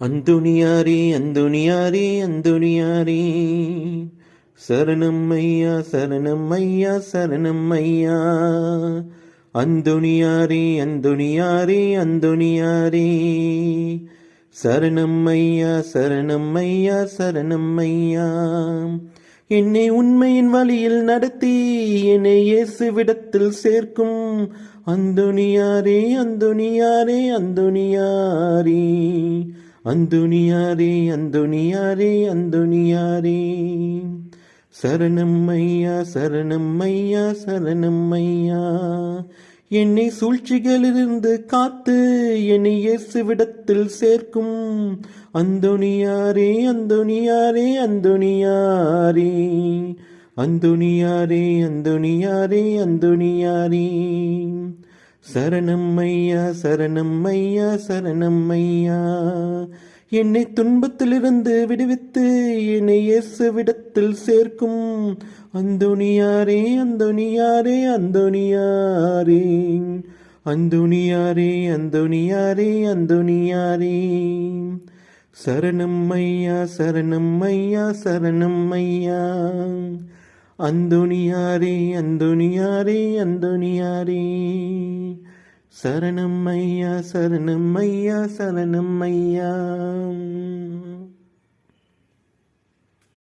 அந்துணியாரி அந்துணியாரி அந்துணியாரி. சரணம் ஐயா சரணம் ஐயா சரணம் ஐயா அந்துணியாரி அந்துணியாரி அந்துணியாரி. சரணம் ஐயா சரணம் ஐயா சரணம் ஐயா என்னை உண்மையின் வழியில் நடத்தி என்னை இயேசுவிடத்தில் சேர்க்கும். அந்துணியாரே அந்துணியாரே அந்துணியாரே. அந்துணியாரே அந்துணியாரே அந்துணியாரே. சரணம் ஐயா சரணம் ஐயா சரணம் ஐயா என்னை சூழ்ச்சிகளிலிருந்து காத்து என்னை இயேசுவிடத்தில் சேர்க்கும். அந்தோணியாரே அந்தோணியாரே அந்தோணியாரே. அந்தோணியாரே அந்தோணியாரே அந்தோணியாரே. சரணம் ஐயா சரணம் ஐயா சரணம் ஐயா என்னை துன்பத்திலிருந்து விடுவித்து என்னை இயேசுவிடத்தில் சேர்க்கும். அந்தோனியாரே அந்தோனியாரே அந்தோனியாரே அந்தோனியாரே அந்தோனியாரே அந்தோனியாரே சரணம் ஐயா சரணம் ஐயா சரணம் ஐயா அந்தோணியாரே அந்தோணியாரே அந்தோணியாரே. சரணம் ஐயா சரணம் ஐயா சரணம் ஐயா.